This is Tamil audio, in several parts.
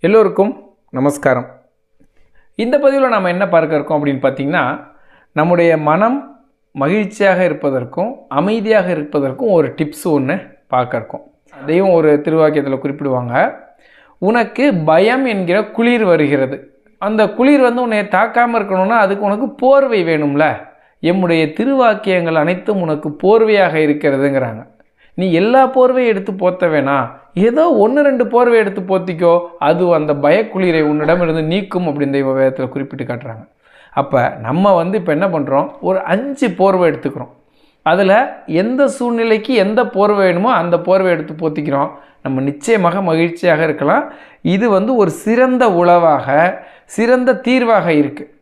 எல்லோருக்கும் நமஸ்காரம். இந்த பதிவில் நாம் என்ன பார்க்க இருக்கோம் அப்படின்னு பார்த்தீங்கன்னா நம்முடைய மனம் மகிழ்ச்சியாக இருப்பதற்கும் அமைதியாக இருப்பதற்கும் ஒரு டிப்ஸ் ஒன்று பார்க்க இருக்கோம். அதையும் ஒரு திருவாக்கியத்தில் குறிப்பிடுவாங்க. உனக்கு பயம் என்கிற குளிர் வருகிறது. அந்த குளிர் வந்து உன்னை தாக்காமல் இருக்கணும்னா அதுக்கு உனக்கு போர்வை வேணும்ல. எம்முடைய திருவாக்கியங்கள் அனைத்தும் உனக்கு போர்வையாக இருக்கிறதுங்கிறாங்க. நீ எல்லா போர்வையும் எடுத்து போத்த வேணாம். ஏதோ ஒன்று ரெண்டு போர்வை எடுத்து போத்திக்கோ அது அந்த பயக்குளிரை உன்னிடமிருந்து நீக்கும் அப்படின்னு தெய்வ வேதத்தில் குறிப்பிட்டு காட்டுறாங்க. அப்போ நம்ம வந்து இப்போ என்ன பண்ணுறோம் ஒரு அஞ்சு போர்வை எடுத்துக்கிறோம். அதில் எந்த சூழ்நிலைக்கு எந்த போர்வை வேணுமோ அந்த போர்வை எடுத்து போத்திக்கிறோம். நம்ம நிச்சயமாக மகிழ்ச்சியாக இருக்கலாம். இது வந்து ஒரு சிறந்த உளவாக சிறந்த தீர்வாக இருக்குது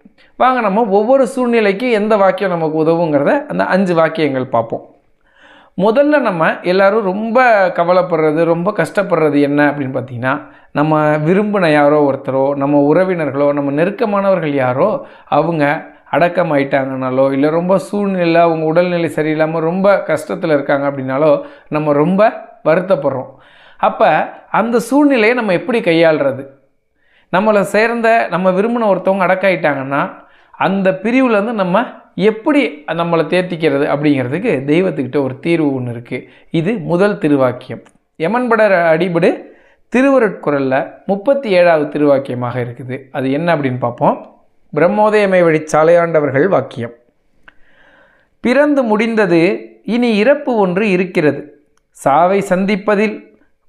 வாங்க நம்ம ஒவ்வொரு சூழ்நிலைக்கும் எந்த வாக்கியம் நமக்கு உதவுங்கிறத அந்த அஞ்சு வாக்கியங்கள் பார்ப்போம். முதல்ல நம்ம எல்லோரும் ரொம்ப கவலைப்படுறது ரொம்ப கஷ்டப்படுறது என்ன அப்படின்னு பார்த்தீங்கன்னா நம்ம விரும்பின யாரோ ஒருத்தரோ நம்ம உறவினர்களோ நம்ம நெருக்கமானவர்கள் யாரோ அவங்க அடக்கம் ஆயிட்டாங்கனாலோ இல்லை ரொம்ப சூழ்நிலை அவங்க உடல்நிலை சரியில்லாமல் ரொம்ப கஷ்டத்தில் இருக்காங்க அப்படின்னாலோ நம்ம ரொம்ப வருத்தப்படுறோம். அப்போ அந்த சூழ்நிலையை நம்ம எப்படி கையாளுறது? நம்மளை சேர்ந்த நம்ம விரும்பின ஒருத்தவங்க அடக்காயிட்டாங்கன்னா அந்த பிரிவுலேருந்து நம்ம எப்படி நம்மளை தேர்த்திக்கிறது அப்படிங்கிறதுக்கு தெய்வத்துக்கிட்ட ஒரு தீர்வு ஒன்று இருக்குது இது முதல் திருவாக்கியம். யமன்படர் அடிபடு திருவருட்குரலில் முப்பத்தி ஏழாவது திருவாக்கியமாக இருக்குது. அது என்ன அப்படின்னு பார்ப்போம். பிரம்மோதயமை வழி சாலையாண்டவர்கள் வாக்கியம். பிறந்து முடிந்தது இனி இறப்பு ஒன்று இருக்கிறது. சாவை சந்திப்பதில்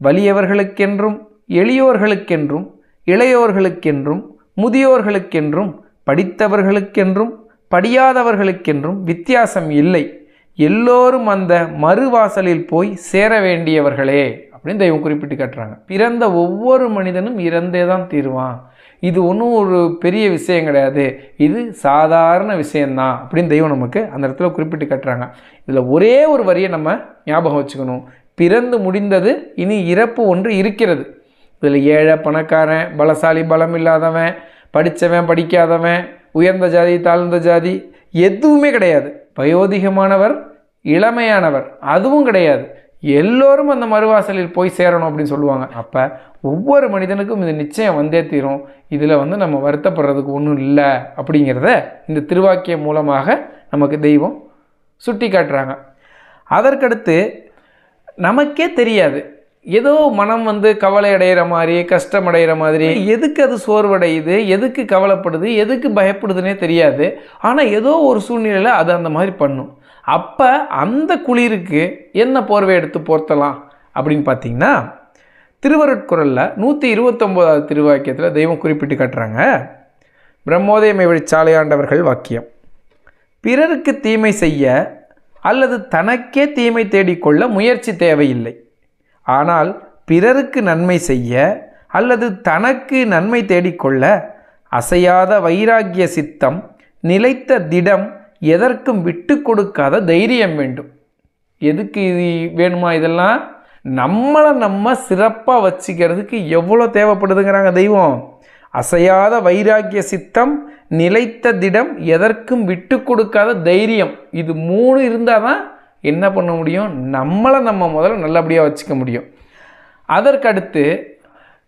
வலியவர்களுக்கென்றும் எளியோர்களுக்கென்றும் இளையோர்களுக்கென்றும் முதியோர்களுக்கென்றும் படித்தவர்களுக்கென்றும் படியாதவர்களுக்கென்றும் வித்தியாசம் இல்லை. எல்லோரும் அந்த மறுவாசலில் போய் சேர வேண்டியவர்களே அப்படின்னு தெய்வம் குறிப்பிட்டு காட்டுறாங்க. பிறந்த ஒவ்வொரு மனிதனும் இறந்தே தான் தீருவான். இது ஒன்றும் ஒரு பெரிய விஷயம் கிடையாது. இது சாதாரண விஷயந்தான் அப்படின்னு தெய்வம் நமக்கு அந்த இடத்துல குறிப்பிட்டு கட்டுறாங்க. இதில் ஒரே ஒரு வரியை நம்ம ஞாபகம் வச்சுக்கணும். பிறந்து முடிந்தது இனி இறப்பு ஒன்று இருக்கிறது. இதில் ஏழை பணக்காரன் பலசாலி பலம் இல்லாதவன் படித்தவன் படிக்காதவன் உயர்ந்த ஜாதி தாழ்ந்த ஜாதி எதுவுமே கிடையாது. வயோதிகமானவர் இளமையானவர் அதுவும் கிடையாது. எல்லோரும் அந்த மறுவாசலில் போய் சேரணும் அப்படின்னு சொல்லுவாங்க. அப்போ ஒவ்வொரு மனிதனுக்கும் இது நிச்சயம் வந்தே தீரும். இதில் வந்து நம்ம வருத்தப்படுறதுக்கு ஒன்றும் இல்லை அப்படிங்கிறத இந்த திருவாக்கியம் மூலமாக நமக்கு தெய்வம் சுட்டி காட்டுறாங்க அதற்கடுத்து நமக்கே தெரியாது. ஏதோ மனம் வந்து கவலை அடைகிற மாதிரி கஷ்டம் அடைகிற மாதிரி எதுக்கு அது சோர்வடையுது எதுக்கு கவலைப்படுது எதுக்கு பயப்படுதுன்னே தெரியாது. ஆனால் ஏதோ ஒரு சூழ்நிலையில் அது அந்த மாதிரி பண்ணும். அப்போ அந்த குளிருக்கு என்ன போர்வை எடுத்து போர்த்தலாம் அப்படின்னு பார்த்தீங்கன்னா திருவருட்குரலில் நூற்றி இருபத்தொம்போதாவது திருவாக்கியத்தில் தெய்வம் குறிப்பிட்டு காட்டுறாங்க. பிரம்மோதயமை வழி சாலையாண்டவர்கள் வாக்கியம். பிறருக்கு தீமை செய்ய அல்லது தனக்கே தீமை தேடிக்கொள்ள முயற்சி தேவையில்லை. ஆனால் பிறருக்கு நன்மை செய்ய அல்லது தனக்கு நன்மை தேடிக்கொள்ள அசையாத வைராக்கிய சித்தம் நிலைத்த திடம் எதற்கும் விட்டு கொடுக்காத தைரியம் வேண்டும். எதுக்கு இது வேணுமா இதெல்லாம்? நம்மளை நம்ம சிறப்பாக வச்சுக்கிறதுக்கு எவ்வளோ தேவைப்படுதுங்கிறாங்க தெய்வம். அசையாத வைராக்கிய சித்தம் நிலைத்த திடம் எதற்கும் விட்டு கொடுக்காத தைரியம். இது மூணு இருந்தால் தான் என்ன பண்ண முடியும்? நம்மளை நம்ம முதல்ல நல்லபடியாக வச்சுக்க முடியும். அதற்கடுத்து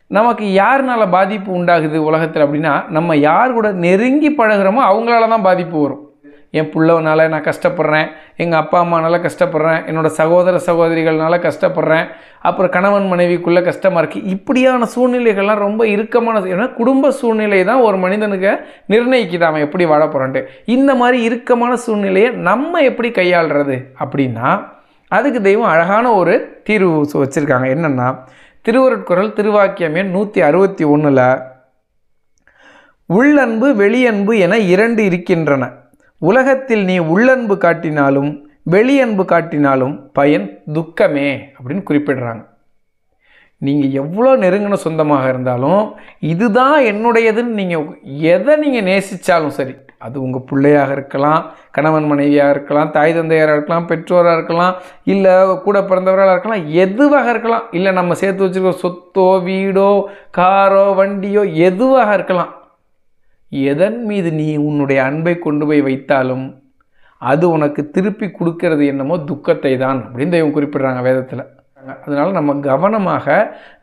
நமக்கு யாருனால பாதிப்பு உண்டாகுது உலகத்தில் அப்படின்னா நம்ம யார் கூட நெருங்கி பழகிறோமோ அவங்களால தான் பாதிப்பு வரும். என் பிள்ளவனால நான் கஷ்டப்படுறேன் எங்கள் அப்பா அம்மானால கஷ்டப்படுறேன் என்னோடய சகோதர சகோதரிகள்னால கஷ்டப்படுறேன் அப்புறம் கணவன் மனைவிக்குள்ளே கஷ்டமாக இருக்குது இப்படியான சூழ்நிலைகள்லாம் ரொம்ப இறுக்கமான ஏன்னா குடும்ப சூழ்நிலை தான் ஒரு மனிதனுக்கு நிர்ணயிக்குது அவன் எப்படி வாழ போகிறான்ட்டு இந்த மாதிரி இறுக்கமான சூழ்நிலையை நம்ம எப்படி கையாளுறது அப்படின்னா அதுக்கு தெய்வம் அழகான ஒரு தீர்வு வச்சுருக்காங்க. என்னென்னா திருவருட்குரல் திருவாக்கியம் எண் நூற்றி அறுபத்தி ஒன்றில் உள்ளன்பு வெளியன்பு என இரண்டு இருக்கின்றன. உலகத்தில் நீ உள்ளன்பு காட்டினாலும் வெளியன்பு காட்டினாலும் பயன் துக்கமே அப்படின்னு குறிப்பிடுறாங்க. நீங்கள் எவ்வளோ நெருங்கின சொந்தமாக இருந்தாலும் இதுதான் என்னுடையதுன்னு நீங்கள் எதை நீங்கள் நேசித்தாலும் சரி அது உங்கள் பிள்ளையாக இருக்கலாம் கணவன் மனைவியாக இருக்கலாம் தாய் தந்தையாராக இருக்கலாம் பெற்றோராக இருக்கலாம் இல்லை கூட பிறந்தவராக இருக்கலாம் எதுவாக இருக்கலாம். இல்லை நம்ம சேர்த்து வச்சுருக்க சொத்தோ வீடோ காரோ வண்டியோ எதுவாக இருக்கலாம். எதன் மீது நீ உன்னுடைய அன்பை கொண்டு போய் வைத்தாலும் அது உனக்கு திருப்பி கொடுக்கறது என்னமோ துக்கத்தை தான் அப்படின்னு தெய்வம் குறிப்பிடுறாங்க வேதத்தில். அதனால் நம்ம கவனமாக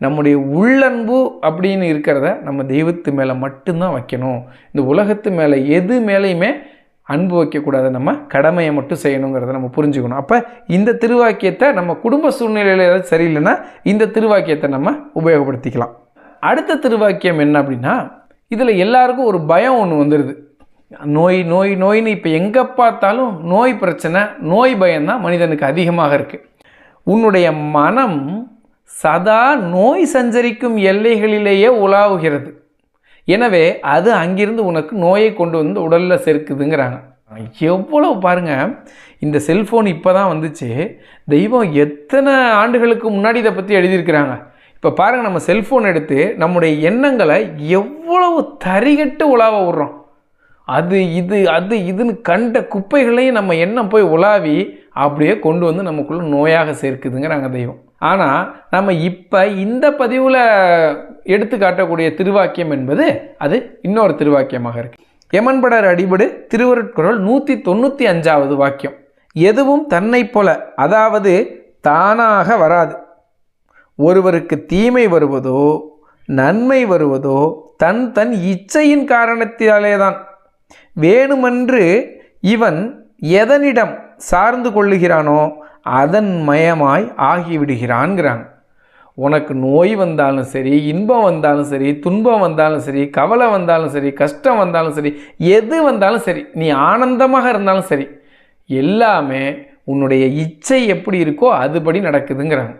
நம்முடைய உள்ளன்பு அப்படின்னு இருக்கிறத நம்ம தெய்வத்து மேலே மட்டும்தான் வைக்கணும். இந்த உலகத்து மேலே எது மேலேயுமே அன்பு வைக்கக்கூடாது. நம்ம கடமையை மட்டும் செய்யணுங்கிறத நம்ம புரிஞ்சுக்கணும். அப்போ இந்த திருவாக்கியத்தை நம்ம குடும்ப சூழ்நிலையில் ஏதாவது சரியில்லைன்னா இந்த திருவாக்கியத்தை நம்ம உபயோகப்படுத்திக்கலாம். அடுத்த திருவாக்கியம் என்ன அப்படின்னா இதில் எல்லாருக்கும் ஒரு பயம் ஒன்று வந்துடுது நோய் நோய் நோய்னு இப்போ எங்கே பார்த்தாலும் நோய் பிரச்சனை நோய் பயம்தான் மனிதனுக்கு அதிகமாக இருக்குது உன்னுடைய மனம் சதா நோய் சஞ்சரிக்கும் எல்லைகளிலேயே உலாவுகிறது. எனவே அது அங்கிருந்து உனக்கு நோயை கொண்டு வந்து உடலில் சேர்க்குதுங்கிறாங்க. எவ்வளோ பாருங்கள் இந்த செல்ஃபோன் இப்போ தான் வந்துச்சு. தெய்வம் எத்தனை ஆண்டுகளுக்கு முன்னாடி இதை பற்றி எழுதியிருக்கிறாங்க. இப்போ பாருங்கள் நம்ம செல்ஃபோன் எடுத்து நம்முடைய எண்ணங்களை எவ்வளவு தரிகட்டு உலாவ விடுறோம். அது இது அது இதுன்னு கண்ட குப்பைகளையும் நம்ம எண்ணம் போய் உலாவி அப்படியே கொண்டு வந்து நமக்குள்ளே நோயாக சேர்க்குதுங்கிறாங்க தெய்வம். ஆனால் நம்ம இப்போ இந்த பதிவில் எடுத்து காட்டக்கூடிய திருவாக்கியம் என்பது அது இன்னொரு திருவாக்கியமாக இருக்கு. எமன்படர் அடிபடு திருவருட்குறள் நூற்றி தொண்ணூற்றி அஞ்சாவது வாக்கியம். எதுவும் தன்னை போல அதாவது தானாக வராது. ஒருவருக்கு தீமை வருவதோ நன்மை வருவதோ தன் தன் இச்சையின் காரணத்தினாலே தான் வேணுமென்று இவன் எதனிடம் சார்ந்து கொள்ளுகிறானோ அதன் மயமாய் ஆகிவிடுகிறான்கிறாங்க உனக்கு நோய் வந்தாலும் சரி இன்பம் வந்தாலும் சரி துன்பம் வந்தாலும் சரி கவலை வந்தாலும் சரி கஷ்டம் வந்தாலும் சரி எது வந்தாலும் சரி நீ ஆனந்தமாக இருந்தாலும் சரி எல்லாமே உன்னுடைய இச்சை எப்படி இருக்கோ அதுபடி நடக்குதுங்கிறாங்க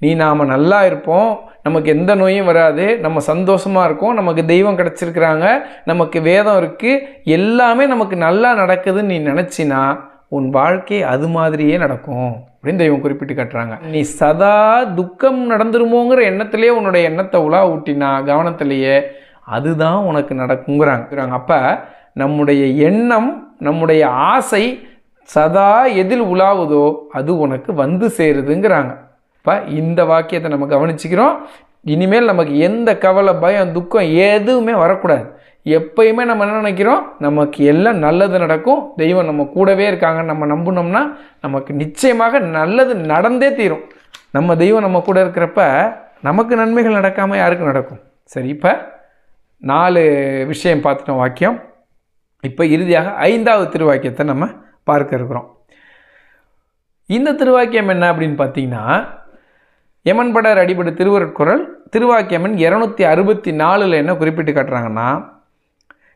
நீ நாம் நல்லா இருப்போம். நமக்கு எந்த நோயும் வராது. நம்ம சந்தோஷமாக இருக்கோம். நமக்கு தெய்வம் கிடச்சிருக்கிறாங்க. நமக்கு வேதம் இருக்குது எல்லாமே நமக்கு நல்லா நடக்குதுன்னு நீ நினச்சினா உன் வாழ்க்கை அது மாதிரியே நடக்கும். அப்படின்னு தெய்வம் குறிப்பிட்டு காட்டுறாங்க. நீ சதா துக்கம் நடந்துருமோங்கிற எண்ணத்திலேயே உன்னுடைய எண்ணத்தை உலா ஊட்டினா கவனத்திலேயே அதுதான் உனக்கு நடக்குங்கிறாங்க. அப்போ நம்முடைய எண்ணம் நம்முடைய ஆசை சதா எதில் உலாவுதோ அது உனக்கு வந்து சேருதுங்கிறாங்க. இப்போ இந்த வாக்கியத்தை நம்ம கவனிச்சுக்கிறோம். இனிமேல் நமக்கு எந்த கவலை பயம் துக்கம் எதுவுமே வரக்கூடாது. எப்பயுமே நம்ம என்ன நினைக்கிறோம்? நமக்கு எல்லாம் நல்லது நடக்கும். தெய்வம் நம்ம கூடவே இருக்காங்கன்னு நம்ம நம்பினோம்னா நமக்கு நிச்சயமாக நல்லது நடந்தே தீரும். நம்ம தெய்வம் நம்ம கூட இருக்கிறப்ப நமக்கு நன்மைகள் நடக்காமல் யாருக்கு நடக்கும். சரி இப்போ நாலு விஷயம் பார்த்துட்டோம் வாக்கியம். இப்போ இறுதியாக ஐந்தாவது திருவாக்கியத்தை நம்ம பார்க்க இருக்கிறோம். இந்த திருவாக்கியம் என்ன அப்படின்னு பார்த்தீங்கன்னா எமன்படர் அடிபடு திருவருட்குறள் திருவாக்கியமன் இரநூத்தி அறுபத்தி நாலில் என்ன குறிப்பிட்டு காட்டுறாங்கன்னா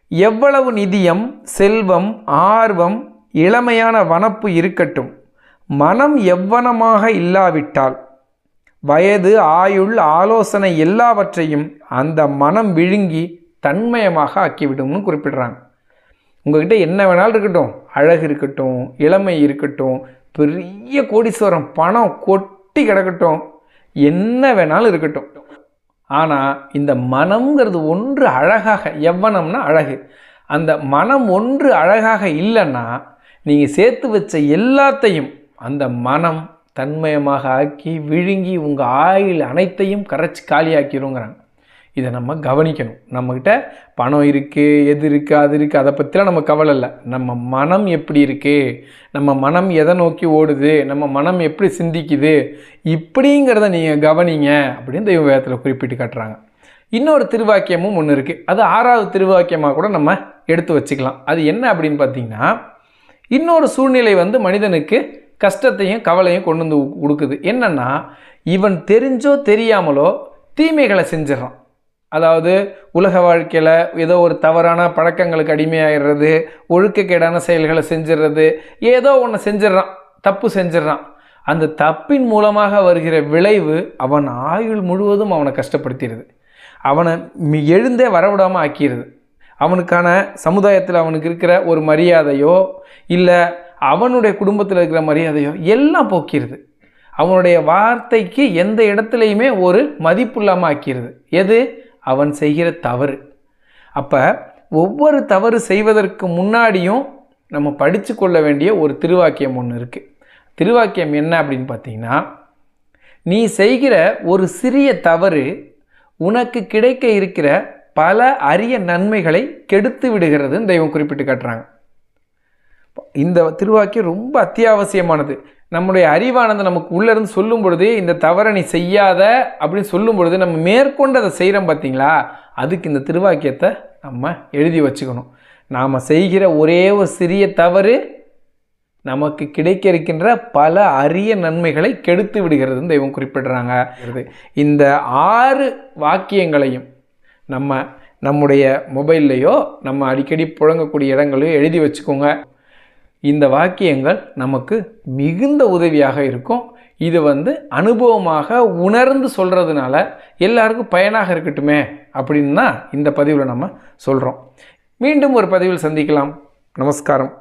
எவ்வளவு நிதியம் செல்வம் ஆர்வம் இளமையான வனப்பு இருக்கட்டும். மனம் எவ்வனமாக இல்லாவிட்டால் வயது ஆயுள் ஆலோசனை எல்லாவற்றையும் அந்த மனம் விழுங்கி தன்மயமாக ஆக்கிவிடும்னு குறிப்பிடுறாங்க. உங்ககிட்ட என்ன வேணாலும் இருக்கட்டும். அழகு இருக்கட்டும் இளமை இருக்கட்டும் பெரிய கோடீஸ்வரம் பணம் கொட்டி கிடக்கட்டும். என்ன வேணாலும் இருக்கட்டும். ஆனால் இந்த மனம்ங்கிறது ஒன்று அழகாக எவ்வனம்னா அழகு. அந்த மனம் ஒன்று அழகாக இல்லைன்னா நீங்கள் சேர்த்து வச்ச எல்லாத்தையும் அந்த மனம் தன்மயமாக ஆக்கி விழுங்கி உங்கள் ஆயில் அனைத்தையும் கரைச்சி காலியாக்கிடுங்கிறாங்க. இதை நம்ம கவனிக்கணும். நம்மக்கிட்ட பணம் இருக்குது எது இருக்குது அது இருக்குது அதை பற்றிலாம் நம்ம கவலை இல்லை. நம்ம மனம் எப்படி இருக்குது நம்ம மனம் எதை நோக்கி ஓடுது? நம்ம மனம் எப்படி சிந்திக்குது? இப்படிங்கிறத நீங்கள் கவனிங்க அப்படின்னு தெய்வ வேதத்தில் குறிப்பிட்டு காட்டுறாங்க. இன்னொரு திருவாக்கியமும் ஒன்று இருக்குது அது ஆறாவது திருவாக்கியமாக கூட நம்ம எடுத்து வச்சுக்கலாம். அது என்ன அப்படின்னு பார்த்தீங்கன்னா இன்னொரு சூழ்நிலை வந்து மனிதனுக்கு கஷ்டத்தையும் கவலையும் கொண்டு வந்து கொடுக்குது. என்னென்னா இவன் தெரிஞ்சோ தெரியாமலோ தீமைகளை செஞ்சிடறான். அதாவது உலக வாழ்க்கையில் ஏதோ ஒரு தவறான பழக்கங்களுக்கு அடிமையாகிடுறது ஒழுக்கக்கேடான செயல்களை செஞ்சிடுறது ஏதோ ஒன்று செஞ்சிடறான் தப்பு செஞ்சிடறான். அந்த தப்பின் மூலமாக வருகிற விளைவு அவன் ஆயுள் முழுவதும் அவனை கஷ்டப்படுத்திடுது. அவனை எழுந்தே வரவிடாமல் ஆக்கிடுது. அவனுக்கான சமுதாயத்தில் அவனுக்கு இருக்கிற ஒரு மரியாதையோ இல்லை அவனுடைய குடும்பத்தில் இருக்கிற மரியாதையோ எல்லாம் போக்கிடுது. அவனுடைய வார்த்தைக்கு எந்த இடத்துலையுமே ஒரு மதிப்பு இல்லாமல் ஆக்கிடுது. எது? அவன் செய்கிற தவறு. அப்போ ஒவ்வொரு தவறு செய்வதற்கு முன்னாடியும் நம்ம படித்து கொள்ள வேண்டிய ஒரு திருவாக்கியம் ஒன்று இருக்குது திருவாக்கியம் என்ன அப்படின்னு பார்த்தீங்கன்னா நீ செய்கிற ஒரு சிறிய தவறு உனக்கு கிடைக்க இருக்கிற பல அரிய நன்மைகளை கெடுத்து விடுகிறதுன்னு தெய்வம் குறிப்பிட்டு காட்டுறாங்க. இந்த திருவாக்கியம் ரொம்ப அத்தியாவசியமானது. நம்முடைய அறிவானது நமக்கு உள்ளேருந்து சொல்லும் பொழுது இந்த தவறை நீ செய்யாத அப்படின்னு சொல்லும் பொழுது நம்ம மேற்கொண்டு அதை செய்கிறோம் பார்த்தீங்களா அதுக்கு இந்த திருவாக்கியத்தை நம்ம எழுதி வச்சுக்கணும். நாம் செய்கிற ஒரே ஒரு சிறிய தவறு நமக்கு கிடைக்க இருக்கின்ற பல அரிய நன்மைகளை கெடுத்து விடுகிறதுன்னு தெய்வம் குறிப்பிடுறாங்க இந்த ஆறு வாக்கியங்களையும் நம்ம நம்முடைய மொபைல்லையோ நம்ம அடிக்கடி புழங்கக்கூடிய இடங்களையோ எழுதி வச்சுக்கோங்க. இந்த வாக்கியங்கள் நமக்கு மிகுந்த உதவியாக இருக்கும். இது வந்து அனுபவமாக உணர்ந்து சொல்கிறதுனால எல்லாருக்கும் பயனாக இருக்கட்டுமே அப்படின்னு தான் இந்த பதிவில் நம்ம சொல்கிறோம் மீண்டும் ஒரு பதிவில் சந்திக்கலாம். நமஸ்காரம்.